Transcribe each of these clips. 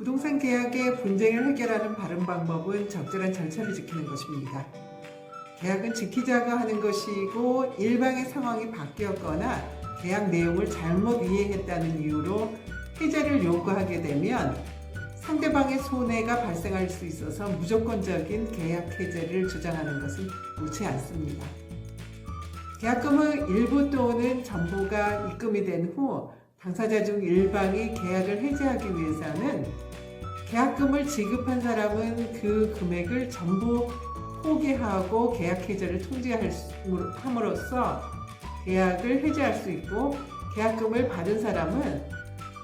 부동산 계약의 분쟁을 해결하는 바른 방법은 적절한 절차를 지키는 것입니다. 계약은 지키자고 하는 것이고 일방의 상황이 바뀌었거나 계약 내용을 잘못 이해했다는 이유로 해제를 요구하게 되면 상대방의 손해가 발생할 수 있어서 무조건적인 계약 해제를 주장하는 것은 옳지 않습니다. 계약금의 일부 또는 전부가 입금이 된 후 당사자 중 일방이 계약을 해제하기 위해서는 계약금을 지급한 사람은 그 금액을 전부 포기하고 계약 해제를 통지함으로써 계약을 해제할 수 있고 계약금을 받은 사람은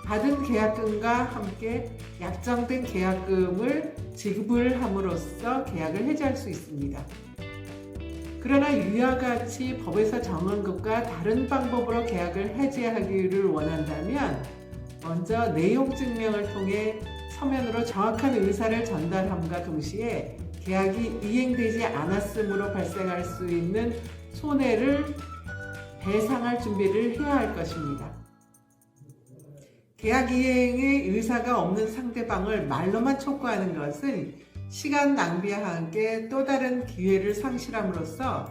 받은 계약금과 함께 약정된 계약금을 지급을 함으로써 계약을 해제할 수 있습니다. 그러나 이와 같이 법에서 정한 것과 다른 방법으로 계약을 해제하기를 원한다면 먼저 내용 증명을 통해 서면으로 정확한 의사를 전달함과 동시에 계약이 이행되지 않았으므로 발생할 수 있는 손해를 배상할 준비를 해야 할 것입니다. 계약 이행의 의사가 없는 상대방을 말로만 촉구하는 것은 시간 낭비와 함께 또 다른 기회를 상실함으로써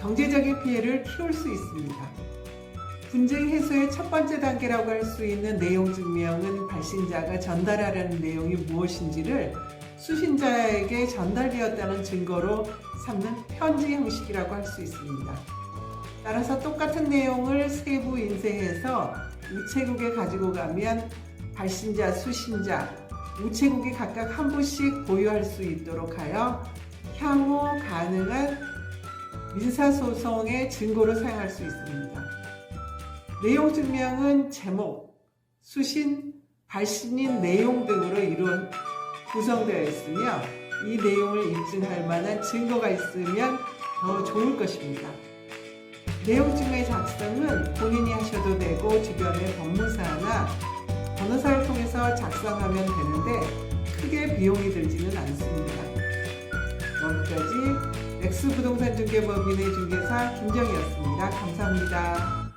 경제적인 피해를 키울 수 있습니다. 분쟁 해소의 첫 번째 단계라고 할 수 있는 내용 증명은 발신자가 전달하려는 내용이 무엇인지를 수신자에게 전달되었다는 증거로 삼는 편지 형식이라고 할 수 있습니다. 따라서 똑같은 내용을 세부 인쇄해서 우체국에 가지고 가면 발신자, 수신자, 우체국이 각각 한 부씩 보유할 수 있도록 하여 향후 가능한 민사소송의 증거로 사용할 수 있습니다. 내용 증명은 제목, 수신, 발신인 내용 등으로 이루어 구성되어 있으며 이 내용을 입증할 만한 증거가 있으면 더 좋을 것입니다. 내용 증명의 작성은 본인이 하셔도 되고 주변의 법무사나 변호사를 통해서 작성하면 되는데 크게 비용이 들지는 않습니다. 여기까지 엑스부동산 중개법인의 중개사 김정희였습니다. 감사합니다.